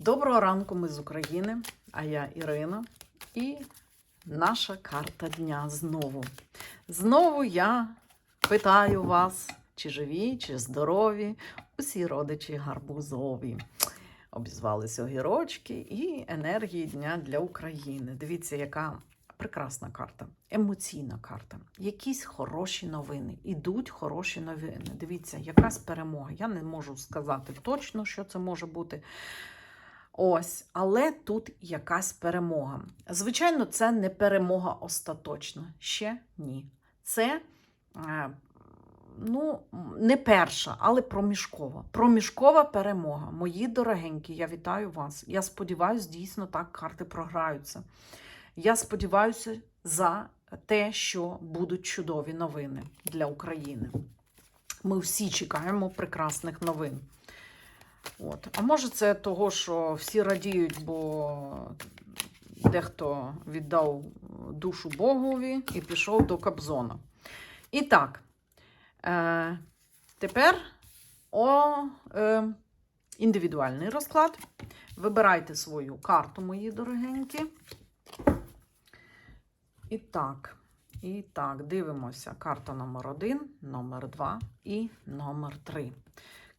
Доброго ранку, ми з України, а я Ірина. І наша карта дня знову. Знову я питаю вас, чи живі, чи здорові, усі родичі гарбузові. Обізвались огірочки і енергії дня для України. Дивіться, яка прекрасна карта, емоційна карта. Якісь хороші новини. Ідуть хороші новини. Дивіться, якась перемога. Я не можу сказати точно, що це може бути. Ось, але тут якась перемога. Звичайно, це не перемога остаточна. Ще ні. Це е, ну, не перша, але проміжкова. Проміжкова перемога. Мої дорогенькі, я вітаю вас. Я сподіваюся, дійсно так карти програються. Я сподіваюся за те, що будуть чудові новини для України. Ми всі чекаємо прекрасних новин. От. А може, це того, що всі радіють, бо дехто віддав душу Богові і пішов до Кобзона. І так, е, тепер о, е, індивідуальний розклад. Вибирайте свою карту, мої дорогенькі. І так, і так, дивимося. Карта номер 1, номер 2 і номер 3.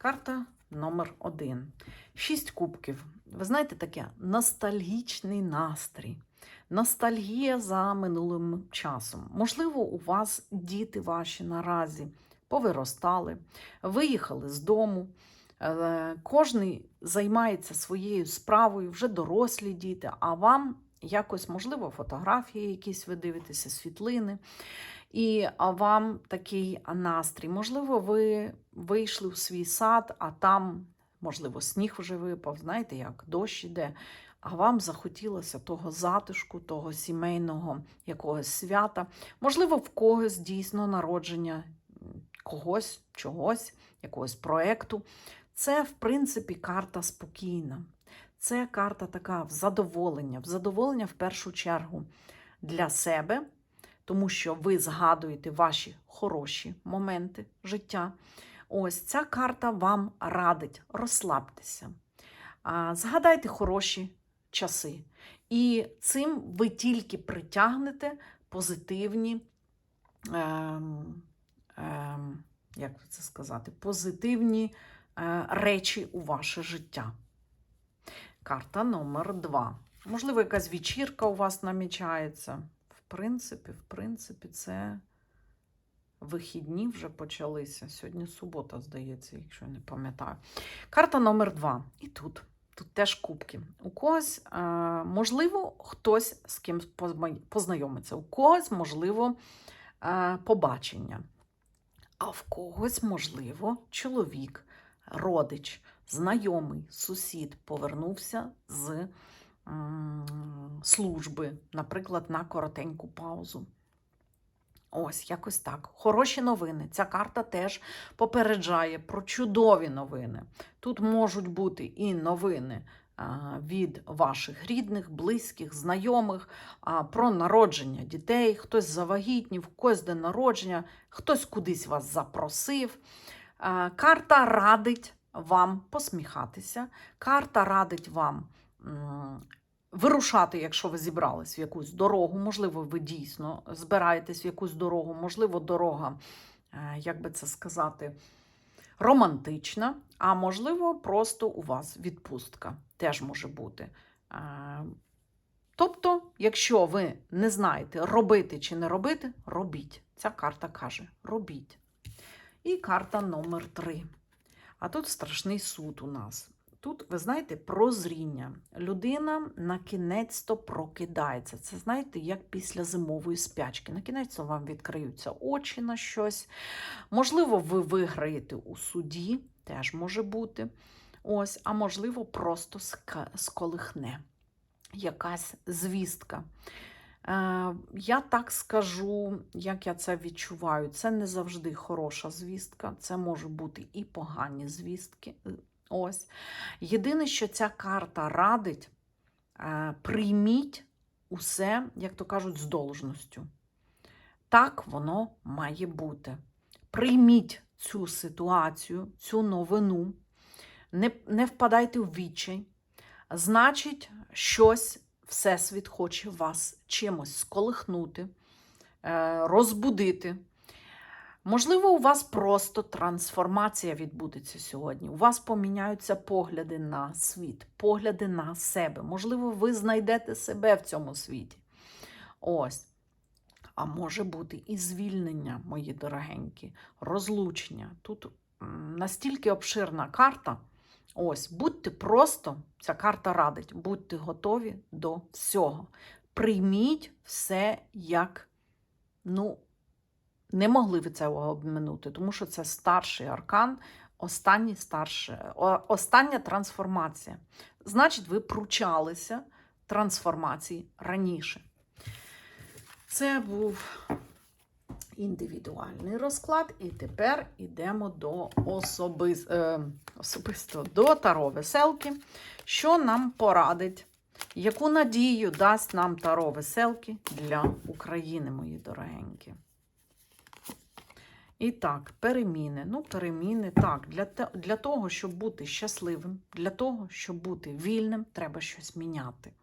Карта номер 1. Шість кубків. Ви знаєте таке ностальгічний настрій. Ностальгія за минулим часом. Можливо, у вас діти ваші наразі повиростали, виїхали з дому. Е, Кожний займається своєю справою, вже дорослі діти, а вам якось, можливо, фотографії якісь ви дивитеся, світлини. І вам такий настрій. Можливо, ви вийшли в свій сад, а там, можливо, сніг вже випав, знаєте, як дощ іде. А вам захотілося того затишку, того сімейного якогось свята. Можливо, в когось дійсно народження когось, чогось, якогось проєкту. Це, в принципі, карта спокійна. Це карта така в задоволення, в задоволення в першу чергу для себе, тому що ви згадуєте ваші хороші моменти життя. Ось ця карта вам радить розслабтеся. Згадайте хороші часи. І цим ви тільки притягнете позитивні, ем, ем, як це сказати, позитивні е, речі у ваше життя. Карта номер два. Можливо, якась вечірка у вас намічається. Принципі, в принципі, це вихідні вже почалися. Сьогодні субота, здається, якщо я не пам'ятаю. Карта номер два. І тут. Тут теж кубки. У когось, е, можливо, хтось з кимось познайомиться, у когось, можливо, е, побачення. А в когось, можливо, чоловік, родич, знайомий, сусід повернувся з служби, наприклад, на коротеньку паузу. Ось, якось так. Хороші новини. Ця карта теж попереджає про чудові новини. Тут можуть бути і новини від ваших рідних, близьких, знайомих, про народження дітей, хтось завагітнів, когось день народження, хтось кудись вас запросив. Карта радить вам посміхатися, карта радить вам. Вирушати, якщо ви зібрались в якусь дорогу, можливо, ви дійсно збираєтесь в якусь дорогу, можливо, дорога, е, як би це сказати, романтична, а можливо, просто у вас відпустка теж може бути. Е, Тобто, якщо ви не знаєте, робити чи не робити, робіть. Ця карта каже: робіть. І карта номер три. А тут страшний суд у нас. Тут, ви знаєте, прозріння. Людина на кінець-то прокидається. Це, знаєте, як після зимової спячки. На кінець вам відкриються очі на щось. Можливо, ви виграєте у суді, теж може бути. Ось, а можливо, просто сколихне якась звістка. Е, я так скажу, як я це відчуваю. Це не завжди хороша звістка, це може бути і погані звістки. Ось. Єдине, що ця карта радить, е, прийміть усе, як то кажуть, з должністю. Так воно має бути. Прийміть цю ситуацію, цю новину, не, не впадайте в відчай, значить, щось Всесвіт хоче вас чимось сколихнути, е, розбудити. Можливо, у вас просто трансформація відбудеться сьогодні. У вас поміняються погляди на світ, погляди на себе. Можливо, ви знайдете себе в цьому світі. Ось. А може бути і звільнення, мої дорогенькі, розлучення. Тут настільки обширна карта. Ось, будьте просто, ця карта радить, будьте готові до всього. Прийміть все як, ну, не могли ви це обминути, тому що це старший аркан, останній старший, остання трансформація. Значить, ви пручалися трансформації раніше. Це був індивідуальний розклад, і тепер йдемо до особис... е, особисто до Таро Веселки, що нам порадить, яку надію дасть нам Таро Веселки для України, мої дорогенькі. І так, переміни. Ну, переміни, так, для, для того, щоб бути щасливим, для того, щоб бути вільним, треба щось міняти.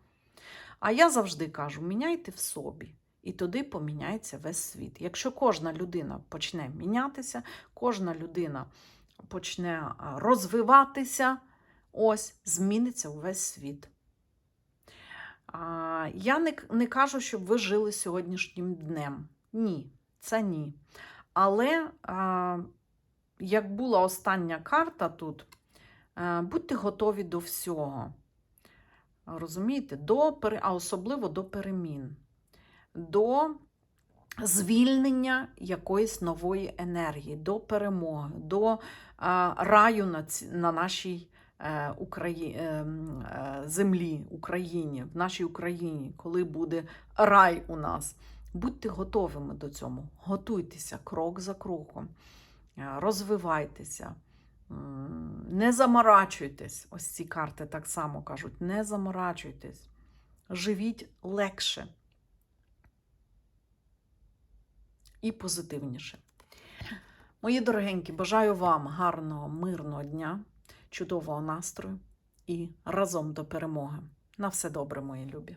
А я завжди кажу: міняйте в собі, і тоді поміняється весь світ. Якщо кожна людина почне мінятися, кожна людина почне розвиватися, ось зміниться увесь світ. Я не, не кажу, щоб ви жили сьогоднішнім днем. Ні, це ні. Але як була остання карта тут, а, будьте готові до всього. Розумієте, до, а особливо до перемін, до звільнення якоїсь нової енергії, до перемоги, до а, раю на, ці- на нашій е, Украї... е, е, землі, Україні, в нашій Україні, коли буде рай у нас. Будьте готовими до цього. Готуйтеся крок за кроком, е, розвивайтеся. Не заморачуйтесь. Ось ці карти так само кажуть: не заморачуйтесь. Живіть легше і позитивніше. Мої дорогенькі, бажаю вам гарного, мирного дня, чудового настрою і разом до перемоги. На все добре, мої любі!